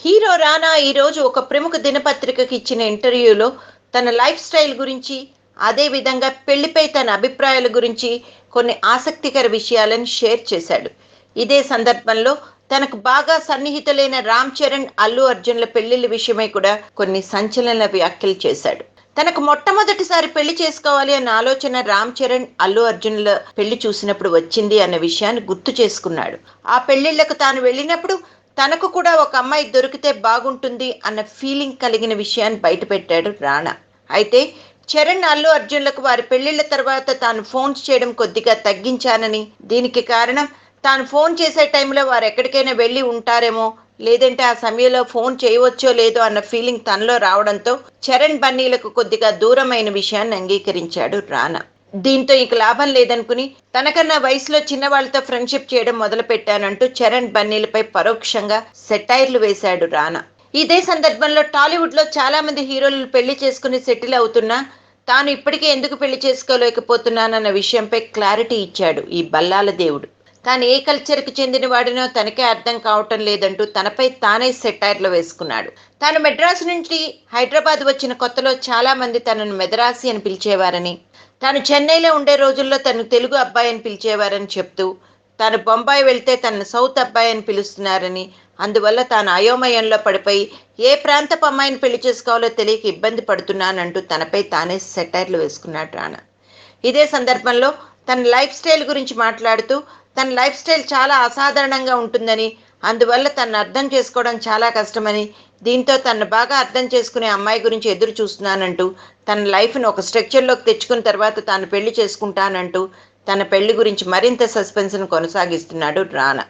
Hero రానా ఈరోజు ఒక ప్రముఖ దినపత్రికకి ఇచ్చిన ఇంటర్వ్యూలో తన లైఫ్ స్టైల్ గురించి అదే విధంగా పెళ్ళిపై తన అభిప్రాయాల గురించి కొన్ని ఆసక్తికర విషయాలను షేర్ చేశాడు. ఇదే సందర్భంలో తనకు బాగా సన్నిహితులైన రామ్ చరణ్ అల్లు అర్జున్ల పెళ్ళిళ్ళ విషయమై కూడా కొన్ని సంచలన వ్యాఖ్యలు చేశాడు. తనకు మొట్టమొదటిసారి పెళ్ళి చేసుకోవాలి అన్న ఆలోచన రామ్ చరణ్ అల్లు అర్జున్ల పెళ్ళి చూసినప్పుడు వచ్చింది అన్న విషయాన్ని గుర్తు చేసుకున్నాడు. ఆ పెళ్ళిళ్ళకు తాను వెళ్ళినప్పుడు తనకు కూడా ఒక అమ్మాయి దొరికితే బాగుంటుంది అన్న ఫీలింగ్ కలిగిన విషయాన్ని బయటపెట్టాడు రాణా. అయితే చరణ్ అల్లు అర్జున్లకు వారి పెళ్ళిళ్ళ తర్వాత తాను ఫోన్స్ చేయడం కొద్దిగా తగ్గించానని దీనికి కారణం తాను ఫోన్ చేసే టైంలో వారు ఎక్కడికైనా వెళ్ళి ఉంటారేమో లేదంటే ఆ సమయంలో ఫోన్ చేయవచ్చో లేదో అన్న ఫీలింగ్ తనలో రావడంతో చరణ్ బన్నీలకు కొద్దిగా దూరమైన విషయాన్ని అంగీకరించాడు రానా. దీంతో ఇక లాభం లేదనుకుని తనకన్నా వయసులో చిన్నవాళ్ళతో ఫ్రెండ్షిప్ చేయడం మొదలుపెట్టానంటూ చరణ్ బన్నీలపై పరోక్షంగా సెటైర్లు వేశాడు రానా. ఇదే సందర్భంలో టాలీవుడ్లో చాలా మంది హీరోలు పెళ్ళి చేసుకుని సెటిల్ అవుతున్నా తాను ఇప్పటికే ఎందుకు పెళ్ళి చేసుకోలేకపోతున్నానన్న విషయంపై క్లారిటీ ఇచ్చాడు ఈ బల్లాల దేవుడు. తాను ఏ కల్చర్కి చెందిన వాడినో తనకే అర్థం కావటం లేదంటూ తనపై తానే సెటైర్లు వేసుకున్నాడు. తాను మెడ్రాస్ నుంచి హైదరాబాద్ వచ్చిన కొత్తలో చాలామంది తనను మెదరాసి అని పిలిచేవారని తాను చెన్నైలో ఉండే రోజుల్లో తను తెలుగు అబ్బాయి అని పిలిచేవారని చెప్తూ తాను బొంబాయి వెళ్తే తనను సౌత్ అబ్బాయి అని పిలుస్తున్నారని అందువల్ల తాను అయోమయంలో పడిపోయి ఏ ప్రాంతపు అమ్మాయిని పెళ్ళి చేసుకోవాలో తెలియక ఇబ్బంది పడుతున్నానంటూ తనపై తానే సెటైర్లు వేసుకున్నాడు రానా. ఇదే సందర్భంలో తన లైఫ్ స్టైల్ గురించి మాట్లాడుతూ తన లైఫ్ స్టైల్ చాలా అసాధారణంగా ఉంటుందని అందువల్ల తను అర్థం చేసుకోవడం చాలా కష్టమని దీంతో తను బాగా అర్థం చేసుకునే అమ్మాయి గురించి ఎదురు చూస్తున్నానంటూ తన లైఫ్ను ఒక స్ట్రక్చర్లోకి తెచ్చుకున్న తర్వాత తాను పెళ్ళి చేసుకుంటానంటూ తన పెళ్ళి గురించి మరింత సస్పెన్స్ను కొనసాగిస్తున్నాడు రానా.